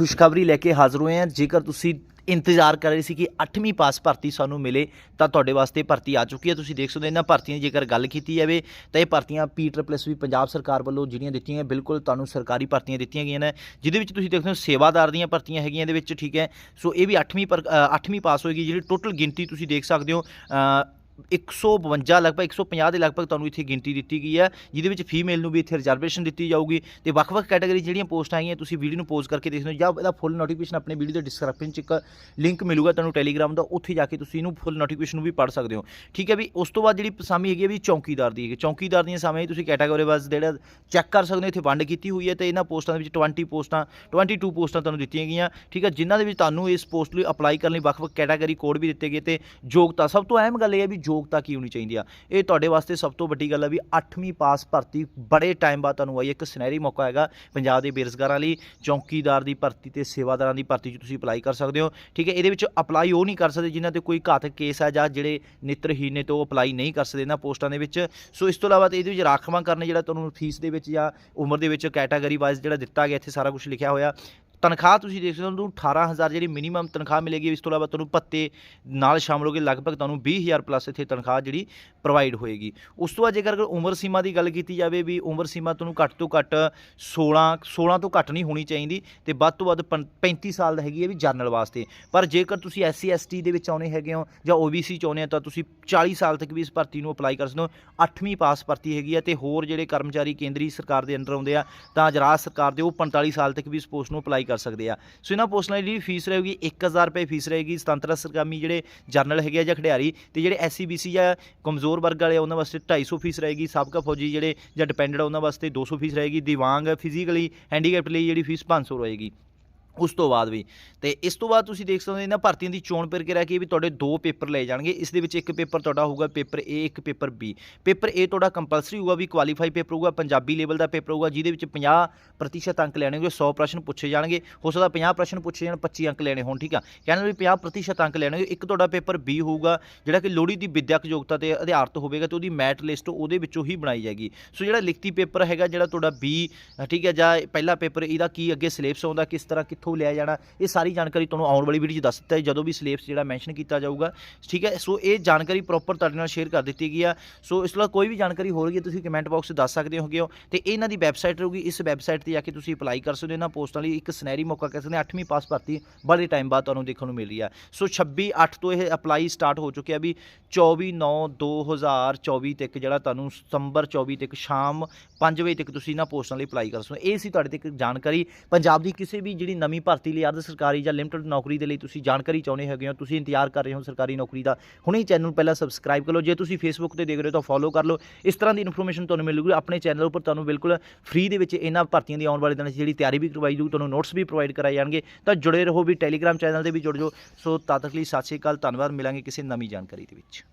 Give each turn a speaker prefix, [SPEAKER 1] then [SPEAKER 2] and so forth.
[SPEAKER 1] ਖੁਸ਼ਖਬਰੀ ਲੈ ਕੇ ਹਾਜ਼ਰ ਹੋਏ ਹਾਂ ਜੇਕਰ ਤੁਸੀਂ ਇੰਤਜ਼ਾਰ ਕਰ ਰਹੇ ਸੀ ਕਿ 8ਵੀਂ ਪਾਸ ਭਰਤੀ ਸਾਨੂੰ ਮਿਲੇ, ਤਾਂ ਤੁਹਾਡੇ ਵਾਸਤੇ ਭਰਤੀ ਆ ਚੁੱਕੀ ਹੈ। ਤੁਸੀਂ ਦੇਖ ਸਕਦੇ ਹੋ, ਇਹਨਾਂ ਭਰਤੀਆਂ ਦੀ ਜੇਕਰ ਗੱਲ ਕੀਤੀ ਜਾਵੇ, ਤਾਂ ਇਹ ਭਰਤੀਆਂ ਪੀ ਪਲੱਸ ਵੀ ਪੰਜਾਬ ਸਰਕਾਰ ਵੱਲੋਂ ਜਿਹੜੀਆਂ ਦਿੱਤੀਆਂ ਗਈਆਂ, ਬਿਲਕੁਲ ਤੁਹਾਨੂੰ ਸਰਕਾਰੀ ਭਰਤੀਆਂ ਦਿੱਤੀਆਂ ਗਈਆਂ ਨੇ, ਜਿਹਦੇ ਵਿੱਚ ਤੁਸੀਂ ਦੇਖਦੇ ਹੋ ਸੇਵਾਦਾਰ ਦੀਆਂ ਭਰਤੀਆਂ ਹੈਗੀਆਂ ਇਹਦੇ ਵਿੱਚ, ਠੀਕ ਹੈ। ਸੋ ਇਹ ਵੀ 8ਵੀਂ ਪਰ 8ਵੀਂ ਪਾਸ ਹੋਏਗੀ, ਜਿਹੜੀ ਟੋਟਲ ਗਿਣਤੀ ਤੁਸੀਂ ਦੇਖ ਸਕਦੇ ਹੋ 152 ਲਗਭਗ 150 ਦੇ ਲਗਭਗ ਤੁਹਾਨੂੰ ਇੱਥੇ ਗਿਣਤੀ ਦਿੱਤੀ ਗਈ ਹੈ, ਜਿਹਦੇ ਵਿੱਚ ਫੀਮੇਲ ਨੂੰ ਵੀ ਇੱਥੇ ਰਿਜ਼ਰਵੇਸ਼ਨ ਦਿੱਤੀ ਜਾਊਗੀ। ਤੇ ਵੱਖ-ਵੱਖ ਕੈਟਾਗਰੀ ਜਿਹੜੀਆਂ ਪੋਸਟਾਂ ਆਈਆਂ, ਤੁਸੀਂ ਵੀਡੀਓ ਨੂੰ ਪੋਜ਼ ਕਰਕੇ ਦੇਖ ਸਕਦੇ ਹੋ, ਜਾਂ ਇਹਦਾ ਫੁੱਲ ਨੋਟੀਫਿਕੇਸ਼ਨ ਆਪਣੇ ਵੀਡੀਓ ਦੇ ਡਿਸਕ੍ਰਿਪਸ਼ਨ 'ਚ ਇੱਕ ਲਿੰਕ ਮਿਲੂਗਾ ਤੁਹਾਨੂੰ ਟੈਲੀਗ੍ਰਾਮ ਦਾ, ਉੱਥੇ ਜਾ ਕੇ ਤੁਸੀਂ ਇਹਨੂੰ ਫੁੱਲ ਨੋਟੀਫਿਕੇਸ਼ਨ ਨੂੰ ਵੀ ਪੜ੍ਹ ਸਕਦੇ ਹੋ। ਠੀਕ ਹੈ ਵੀ, ਉਸ ਤੋਂ ਬਾਅਦ ਜਿਹੜੀ ਪਸਾਮੀ ਹੈਗੀ ਹੈ ਵੀ ਚੌਕੀਦਾਰ ਦੀ ਹੈਗੀ। ਚੌਕੀਦਾਰ ਦੀਆਂ ਸਾਵੇਂ ਤੁਸੀਂ ਕੈਟਾਗਰੀ ਵਾਈਜ਼ ਜਿਹੜਾ ਚੈੱਕ ਕਰ ਸਕਦੇ ਹੋ, ਇੱਥੇ ਵੰਡ ਕੀਤੀ ਹੋਈ ਹੈ ਤੇ ਇਹਨਾਂ ਪੋਸਟਾਂ ਦੇ ਵਿੱਚ 20 ਪੋਸਟਾਂ 22 ਪੋਸਟਾਂ ਤੁਹਾਨੂੰ ਦਿੱਤੀਆਂ ਗਈਆਂ। ਠੀਕ ਹੈ, ਜਿਨ੍ਹਾਂ ਦੇ ਵਿੱਚ ਤੁਹਾਨੂੰ ਇਸ ਪੋਸਟ ਲਈ ਅਪਲਾਈ ਕਰਨ ਲਈ ਵੱਖ-ਵੱਖ ਕੈਟਾਗਰੀ ਕੋਡ ਵੀ ਦਿੱਤੇ ਗਏ ਤੇ ਯੋਗਤਾ, ਸਭ ਤੋਂ ਅਹਿਮ ਗੱਲ ਇਹ ਹੈ ਵੀ ਯੋਗਤਾ ਕੀ ਹੋਣੀ ਚਾਹੀਦੀ ਆ? ਇਹ ਤੁਹਾਡੇ ਵਾਸਤੇ ਸਭ ਤੋਂ ਵੱਡੀ ਗੱਲ ਆ ਵੀ 8ਵੀਂ ਪਾਸ ਭਰਤੀ ਬੜੇ ਟਾਈਮ ਬਾਅਦ ਤੁਹਾਨੂੰ ਆਈ, ਇੱਕ ਸੁਨਹਿਰੀ ਮੌਕਾ ਹੈਗਾ ਪੰਜਾਬ ਦੇ ਬੇਰੁਜ਼ਗਾਰਾਂ ਲਈ, ਚੌਕੀਦਾਰ ਦੀ ਭਰਤੀ ਤੇ ਸੇਵਾਦਾਰਾਂ ਦੀ ਭਰਤੀ 'ਚ ਤੁਸੀਂ ਅਪਲਾਈ ਕਰ ਸਕਦੇ ਹੋ, ਠੀਕ ਹੈ? ਇਹਦੇ ਵਿੱਚ ਅਪਲਾਈ ਉਹ ਨਹੀਂ ਕਰ ਸਕਦੇ ਜਿਨ੍ਹਾਂ ਤੇ ਕੋਈ ਘਾਤਕ ਕੇਸ ਹੈ ਜਾਂ ਜਿਹੜੇ ਨਿਤਰਹੀਨ ਨੇ ਤੇ ਅਪਲਾਈ ਨਹੀਂ ਕਰ ਸਕਦੇ ਇਹਨਾਂ ਪੋਸਟਾਂ ਦੇ ਵਿੱਚ। ਸੋ ਇਸ ਤੋਂ ਇਲਾਵਾ ਇਹਦੇ ਵਿੱਚ ਰਾਖਵਾਂ ਕਰਨੇ ਜਿਹੜਾ ਤੁਹਾਨੂੰ ਫੀਸ ਦੇ ਵਿੱਚ ਜਾਂ ਉਮਰ ਦੇ ਵਿੱਚ ਕੈਟਾਗਰੀ ਵਾਈਜ਼ ਜਿਹੜਾ ਦਿੱਤਾ ਗਿਆ, ਇੱਥੇ ਸਾਰਾ ਕੁਝ ਲਿਖਿਆ ਹੋਇਆ। ਤਨਖਾਹ ਤੁਸੀਂ ਦੇਖ ਸਕਦੇ ਹੋ, ਤੁਹਾਨੂੰ 18000 ਜਿਹੜੀ ਮਿਨੀਮਮ ਤਨਖਾਹ ਮਿਲੇਗੀ, ਇਸ ਤੋਂ ਇਲਾਵਾ ਤੁਹਾਨੂੰ ਭੱਤੇ ਨਾਲ ਸ਼ਾਮਲ ਹੋ ਕੇ ਲਗਭਗ ਤੁਹਾਨੂੰ 20000 ਪਲੱਸ ਇੱਥੇ ਤਨਖਾਹ ਜਿਹੜੀ ਪ੍ਰੋਵਾਈਡ ਹੋਏਗੀ। ਉਸ ਤੋਂ ਬਾਅਦ ਜੇਕਰ ਅਗਰ ਉਮਰ ਸੀਮਾ ਦੀ ਗੱਲ ਕੀਤੀ ਜਾਵੇ ਵੀ ਉਮਰ ਸੀਮਾ ਤੁਹਾਨੂੰ ਘੱਟ ਤੋਂ ਘੱਟ 16 16 ਤੋਂ ਘੱਟ ਨਹੀਂ ਹੋਣੀ ਚਾਹੀਦੀ ਤੇ ਵੱਧ ਤੋਂ ਵੱਧ ਪੰ- 35 ਸਾਲ ਦਾ ਹੈਗੀ ਹੈ ਵੀ ਜਨਰਲ ਵਾਸਤੇ। ਪਰ ਜੇਕਰ ਤੁਸੀਂ ਐਸਸੀ ਐਸਟੀ ਦੇ ਵਿੱਚ ਆਉਣੇ ਹੈਗੇ ਹੋ ਜਾਂ ਓਬੀਸੀ ਚ ਆਉਣੇ ਆ ਤਾਂ ਤੁਸੀਂ 40 ਸਾਲ ਤੱਕ ਵੀ ਇਸ ਭਰਤੀ ਨੂੰ ਅਪਲਾਈ ਕਰ ਸਕਦੇ ਹੋ। 8ਵੀਂ ਪਾਸ ਭਰਤੀ ਹੈਗੀ ਹੈ ਤੇ ਹੋਰ ਜਿਹੜੇ ਕਰਮਚਾਰੀ ਕੇਂਦਰੀ ਸਰਕਾਰ ਦੇ ਅੰਡਰ ਆਉਂਦੇ ਆ, ਤਾਂ ਰਾਜ ਸਰਕਾਰ ਦੇ ਉਹ 45 ਸਾਲ ਤੱਕ ਵੀ ਇਸ ਪੋਸਟ ਨੂੰ ਅਪਲਾਈ ਕਰ ਸਕਦੇ ਆ। ਸੋ ਇਹਨਾਂ ਪੋਸਟਾਂ ਦੀ ਜਿਹੜੀ ਫੀਸ ਰਹੇਗੀ 1000 ਰੁਪਏ ਫੀਸ ਰਹੇਗੀ ਸੁਤੰਤਰ ਸਰਕਾਮੀ ਜਿਹੜੇ ਜਰਨਲ ਹੈਗੇ ਆ ਜਾਂ ਖਿਡਾਰੀ ਤੇ ਜਿਹੜੇ ਐਸਸੀ ਬੀਸੀ ਜਾਂ ਕਮਜ਼ੋਰ ਵਰਗ ਵਾਲੇ ਉਹਨਾਂ ਵਾਸਤੇ 250 ਫੀਸ ਰਹੇਗੀ। ਸਾਬਕਾ ਫੌਜੀ ਜਿਹੜੇ ਜਾਂ ਡਿਪੈਂਡੈਂਟ ਉਹਨਾਂ ਵਾਸਤੇ 200 ਫੀਸ ਰਹੇਗੀ। ਦਿਵਾਂਗ ਫਿਜ਼ੀਕਲੀ ਹੈਂਡੀਕੈਪਟ ਲਈ ਜਿਹੜੀ ਫੀਸ 500 ਰਹੇਗੀ। ਉਸ ਤੋਂ ਬਾਅਦ ਵੀ। ਤੇ ਇਸ ਤੋਂ ਬਾਅਦ ਤੁਸੀਂ ਦੇਖ ਸਕਦੇ ਹੋ ਇਹਨਾਂ ਭਰਤੀਆਂ ਦੀ ਚੋਣ ਪ੍ਰਕਿਰਿਆ ਕੀ ਹੈ ਵੀ ਤੁਹਾਡੇ ਦੋ ਪੇਪਰ ਲਏ ਜਾਣਗੇ। ਇਸ ਦੇ ਵਿੱਚ ਇੱਕ ਪੇਪਰ ਤੁਹਾਡਾ ਹੋਊਗਾ ਪੇਪਰ A, ਇੱਕ ਪੇਪਰ B ਪੇਪਰ A ਤੁਹਾਡਾ ਕੰਪਲਸਰੀ ਹੋਊਗਾ ਵੀ ਕੁਆਲੀਫਾਈ ਪੇਪਰ ਹੋਊਗਾ, ਪੰਜਾਬੀ ਲੈਵਲ ਦਾ ਪੇਪਰ ਹੋਊਗਾ, ਜਿਹਦੇ ਵਿੱਚ 50% ਅੰਕ ਲੈਣੇ ਹੋਣਗੇ 100 ਪ੍ਰਸ਼ਨ ਪੁੱਛੇ ਜਾਣਗੇ। ਹੋ ਸਕਦਾ 50 ਪ੍ਰਸ਼ਨ ਪੁੱਛੇ ਜਾਣ 25 ਅੰਕ ਲੈਣੇ ਹੋਣ, ਠੀਕ ਆ? ਕਹਿੰਦੇ ਵੀ 50% ਅੰਕ ਲੈਣੇ ਹੋਣਗੇ। ਇੱਕ ਤੁਹਾਡਾ ਪੇਪਰ B ਹੋਊਗਾ, ਜਿਹੜਾ ਕਿ ਲੋੜੀ ਦੀ ਵਿਦਿਅਕ ਯੋਗਤਾ ਤੇ ਅਧਿਆਰਤ ਹੋਵੇਗਾ ਤੇ ਉਹਦੀ ਮੈਟ ਲਿਸਟ ਉਹਦੇ ਵਿੱਚੋਂ ਹੀ ਬਣਾਈ ਜਾਏਗੀ। ਸੋ ਜਿਹੜਾ ਲਿਖਤੀ ਪੇਪਰ ਹੈਗਾ, ਜਿਹੜਾ ਤੁਹਾਡਾ B, ਠੀਕ ਹੈ ਜਾਂ ਪਹਿਲਾ ਪੇਪਰ, ਇਹਦਾ ਕੀ ਅੱਗੇ ਸਿਲੇਬਸ ਆਉਂਦਾ, ਕਿਸ ਤਰ੍ਹਾਂ ਕਿੱਥੋਂ ਲਿਆ ਜਾਣਾ, ਇਹ ਸਾਰੀ ਜਾਣਕਾਰੀ ਤੁਹਾਨੂੰ ਆਉਣ ਵਾਲੀ ਵੀਡੀਓ 'ਚ ਦੱਸ ਦਿੱਤਾ ਹੈ, ਜਦੋਂ ਵੀ ਸਿਲੇਬਸ ਜਿਹੜਾ ਮੈਂਸ਼ਨ ਕੀਤਾ ਜਾਊਗਾ, ਠੀਕ ਹੈ? ਸੋ ਇਹ ਜਾਣਕਾਰੀ ਪ੍ਰੋਪਰ ਤੁਹਾਡੇ ਨਾਲ ਸ਼ੇਅਰ ਕਰ ਦਿੱਤੀ ਗਈ ਆ। ਸੋ ਇਸ ਤੋਂ ਇਲਾਵਾ ਕੋਈ ਵੀ ਜਾਣਕਾਰੀ ਹੋ ਰਹੀ ਹੈ ਤੁਸੀਂ ਕਮੈਂਟ ਬਾਕਸ 'ਚ ਦੱਸ ਸਕਦੇ ਹੋਗੇ ਹੋ। ਤੇ ਇਹਨਾਂ ਦੀ ਵੈਬਸਾਈਟ ਰਹੂਗੀ, ਇਸ ਵੈਬਸਾਈਟ ਤੇ ਜਾ ਕੇ ਤੁਸੀਂ ਅਪਲਾਈ ਕਰ ਸਕਦੇ ਹੋ। ਇਹਨਾਂ ਪੋਸਟਾਂ ਲਈ ਇੱਕ ਸੁਨਹਿਰੀ ਮੌਕਾ ਕਹਿ ਸਕਦੇ ਹਾਂ 8ਵੀਂ ਪਾਸ ਭਰਤੀ ਬੜੇ ਟਾਈਮ ਬਾਅਦ ਤੁਹਾਨੂੰ ਦੇਖਣ ਨੂੰ ਮਿਲੀ ਆ। ਸੋ 26 8 ਤੋਂ ਇਹ ਅਪਲਾਈ ਸਟਾਰਟ ਹੋ ਚੁੱਕਿਆ ਵੀ 24 9 2024 ਤੱਕ ਜਿਹੜਾ ਤੁਹਾਨੂੰ ਸਤੰਬਰ 24 ਤੱਕ ਸ਼ਾਮ 5 ਵਜੇ ਤੱਕ ਤੁਸੀਂ ਇਹਨਾਂ ਪੋਸਟਾਂ ਲਈ ਅਪਲਾਈ ਕਰ ਸਕਦੇ ਹੋ। ਇਹ ਸੀ ਤੁਹਾਡੇ ਤੱਕ ਜਾਣਕਾਰੀ। ਪੰਜਾਬ ਦੀ ਕਿਸੇ ਵੀ ਜਿਹੜੀ ਨਵੀਂ ਭਰਤੀ ਲਈ ਅਰਧ ਸਰਕਾਰੀ ਜਾਂ ਲਿਮਟਿਡ ਨੌਕਰੀ ਦੇ ਲਈ ਤੁਸੀਂ ਜਾਣਕਾਰੀ ਚਾਹੁੰਦੇ ਹੈਗੇ ਹੋ, ਤੁਸੀਂ ਇੰਤਜ਼ਾਰ ਕਰ ਰਹੇ ਹੋ ਸਰਕਾਰੀ ਨੌਕਰੀ ਦਾ, ਹੁਣੇ ਹੀ ਚੈਨਲ ਪਹਿਲਾਂ ਸਬਸਕ੍ਰਾਈਬ ਕਰ ਲਓ। ਜੇ ਤੁਸੀਂ ਫੇਸਬੁੱਕ ਤੇ ਦੇਖ ਰਹੇ ਹੋ ਤਾਂ ਫੋਲੋ ਕਰ ਲਓ। ਇਸ ਤਰ੍ਹਾਂ ਦੀ ਇਨਫੋਰਮੇਸ਼ਨ ਤੁਹਾਨੂੰ ਮਿਲੂਗੀ। ਆਪਣੇ ਚੈਨਲ ਉੱਪਰ ਤੁਹਾਨੂੰ ਬਿਲਕੁਲ ਫ੍ਰੀ ਦੇ ਵਿੱਚ ਇਹਨਾਂ ਭਰਤੀਆਂ ਦੀ ਆਉਣ ਵਾਲੇ ਦਿਨਾਂ 'ਚ ਜਿਹੜੀ ਤਿਆਰੀ ਵੀ ਕਰਵਾਈ ਜਾਊਗੀ, ਤੁਹਾਨੂੰ ਨੋਟਸ ਵੀ ਪ੍ਰੋਵਾਈਡ ਕਰਾਏ ਜਾਣਗੇ। ਤਾਂ ਜੁੜੇ ਰਹੋ ਵੀ ਟੈਲੀਗ੍ਰਾਮ ਚੈਨਲ ਤੇ ਵੀ ਜੁੜ ਜਾਓ। ਸੋ ਤਦ ਤੱਕ ਲਈ ਸਤਿ ਸ਼੍ਰੀ ਅਕਾਲ, ਧੰਨਵਾਦ। ਮਿਲਾਂਗੇ ਕਿਸੇ ਨਵੀਂ ਜਾਣਕਾਰੀ ਦੇ ਵਿੱਚ।